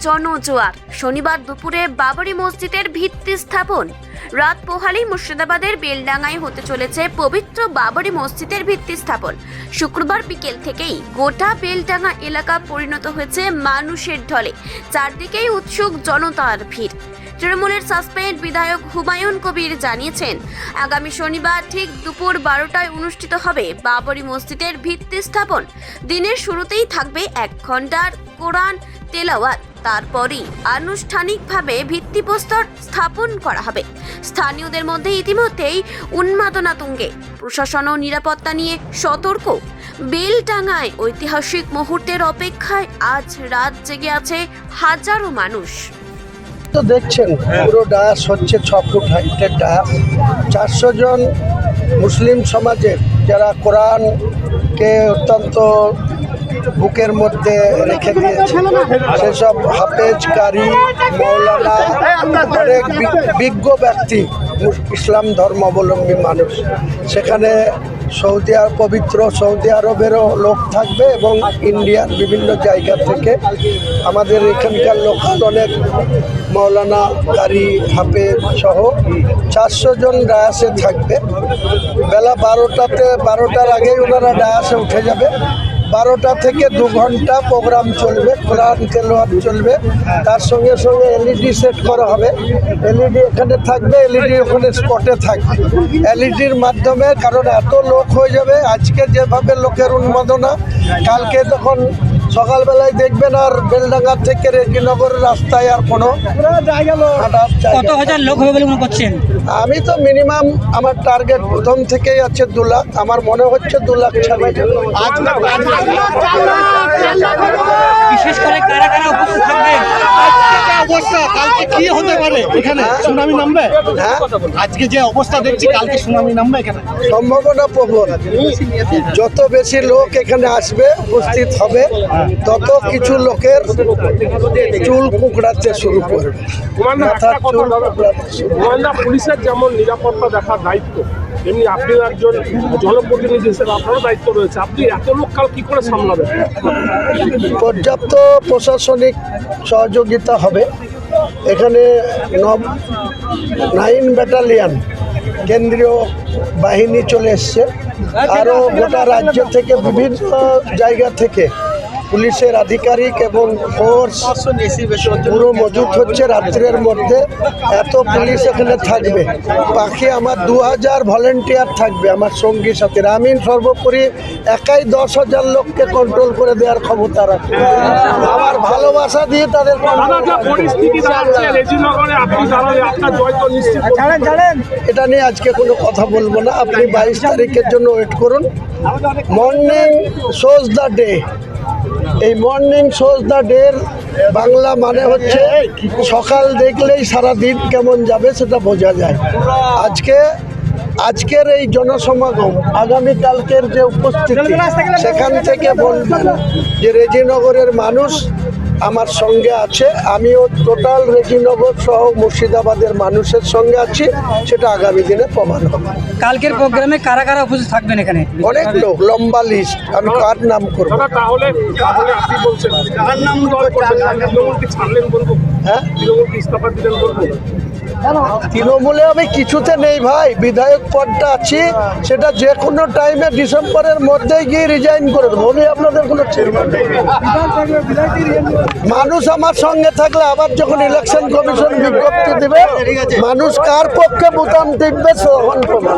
জনজোয়ার। শনিবার দুপুরে বাবরি মসজিদের ভিত্তি স্থাপন। রাত পোহালেই মুর্শিদাবাদের বেলডাঙ্গায় হতে চলেছে পবিত্র বাবরি মসজিদের ভিত্তি স্থাপন। শুক্রবার বিকেল থেকেই গোটা বেলডাঙ্গা এলাকা পরিণত হয়েছে মানুষের ঢলে। চারদিকেই উৎসুক জনতার ভিড়। তৃণমূলের সাসপেন্ড বিধায়ক হুমায়ুন কবির জানিয়েছেন, আগামী শনিবার ঠিক দুপুর বারোটায় অনুষ্ঠিত হবে বাবরি মসজিদের ভিত্তি স্থাপন। দিনের শুরুতেই থাকবে এক ঘণ্টার কোরআন তেলাওয়াত। তারপরই আনুষ্ঠানিকভাবে ভিত্তিপ্রস্তর স্থাপন করা হবে। স্থানীয়দের মধ্যে ইতিমধ্যেই উন্মাদনা তুঙ্গে। প্রশাসন ও নিরাপত্তা নিয়ে সতর্ক। বেলটাঙ্গায় ঐতিহাসিক মুহূর্তের অপেক্ষায় আজ রাত জেগে আছে হাজারো মানুষ। তো দেখছেন পুরো ডায়াস হচ্ছে ছ ফুট হাইটের ডায়াস। চারশো জন মুসলিম সমাজের যারা কোরআনকে অত্যন্ত বুকের মধ্যে রেখে দিয়েছে। সেসব হাফেজ কারি মৌলানা অনেক বিজ্ঞ ব্যক্তি ইসলাম ধর্মাবলম্বী মানুষ। সেখানে সৌদি আরব পবিত্র সৌদি আরবেরও লোক থাকবে এবং ইন্ডিয়ার বিভিন্ন জায়গা থেকে আমাদের এখানকার লোকাল অনেক মৌলানা কারি হাফেজ সহ চারশো জন ডায়াসে থাকবে। বেলা বারোটাতে, বারোটার আগেই ওনারা ডায়াসে উঠে যাবে। বারোটা থেকে দু ঘণ্টা প্রোগ্রাম চলবে, কোরআন তেলোয়াত চলবে। তার সঙ্গে সঙ্গে এলইডি সেট করা হবে। এলইডি এখানে থাকবে, এলইডি ওখানে স্পটে থাকবে। এলইডির মাধ্যমে কারণ এত লোক হয়ে যাবে, আজকে যেভাবে লোকের উন্মাদনা, কালকে তখন সকালবেলায় দেখবেন আর বেলডাঙ্গা থেকে রেজিনগর রাস্তায় আর কোনো কত হাজার লোক হবে বলে মনে করছেন? আমি তো মিনিমাম আমার টার্গেট প্রথম থেকেই আছে দু লাখ। আমার মনে হচ্ছে দু লাখ ছাড়িয়ে বিশেষ করে কারা কারা উপস্থিত থাকবেন? অবস্থা কালকে কি হতে পারে এখানে? সুনামি নামবে? হ্যাঁ? আজকে যে অবস্থা দেখছি কালকে সুনামি নামবে এখানে? সম্ভাবনা প্রবল। যত বেশি লোক এখানে আসবে উপস্থিত হবে তত কিছু লোকের চুল কুকড়াতে শুরু করবে। পুলিশের যেমন নিরাপত্তা দেখার দায়িত্ব এমনি আপনি একজন জনপ্রতিনিধি হিসেবে আপনারও দায়িত্ব রয়েছে। আপনি এত করে সামলাবেন? পর্যাপ্ত প্রশাসনিক সহযোগিতা হবে। এখানে নব নাইন ব্যাটালিয়ান কেন্দ্রীয় বাহিনী চলে এসছে। আরও গোটা রাজ্য থেকে বিভিন্ন জায়গা থেকে পুলিশের আধিকারিক এবং ফোর্স পুরো মজুত হচ্ছে রাত্রের মধ্যে। এত পুলিশ এখানে থাকবে। বাকি আমার দু হাজার ভলেন্টিয়ার থাকবে আমার সঙ্গী সাথীরা আমি সর্বোপরি একাই দশ হাজার লোককে কন্ট্রোল করে দেওয়ার ক্ষমতা রাখি আমার ভালোবাসা দিয়ে তাদের দাদা control যা রাখব। পরিস্থিতি দাঁড়াচ্ছে। রেজিনগরে আপনি দাঁড়ালে আপনার জয় তো নিশ্চিত এটা নিয়ে আজকে কোনো কথা বলব না। আপনি বাইশ তারিখের জন্য ওয়েট করুন। মর্নিং শোজ দ্য ডে এই মর্নিং শোজ দ্য ডের বাংলা মানে হচ্ছে সকাল দেখলেই সারা দিন কেমন যাবে সেটা বোঝা যায়। আজকে, আজকের এই জনসমাগম আগামীকালকের যে উপস্থিতি, সেখান থেকে বলবেন যে রেজিনগরের মানুষ আমার সঙ্গে আছে। আমিও টোটাল রেজিনগর সহ মুর্শিদাবাদের মানুষের সঙ্গে আছি। সেটা আগামী দিনে প্রমাণ হবে। কালকের প্রোগ্রামে কারা কারা উপস্থিত থাকবেন এখানে? অনেক লোক লম্বা লিস্ট আমি কার নাম করব? তাহলে তাহলে আপনি বলছেন কার নাম দল করবেন? তৃণমূল কি ছাড়লেন বলব? হ্যাঁ? তৃণমূল ইস্তফা দিলেন বলব? তৃণমূলে আমি কিছুতে নেই ভাই। বিধায়ক পদটা আছি। সেটা যে কোনো টাইমে ডিসেম্বরের মধ্যেই গিয়ে রিজাইন করে দেবো। আমি আপনাদের কোনো চিন্তা। মানুষ আমার সঙ্গে থাকলে আবার যখন ইলেকশন কমিশন বিজ্ঞপ্তি দিবে, মানুষ কার পক্ষে বুতাম টিপবে সহন প্রমাণ।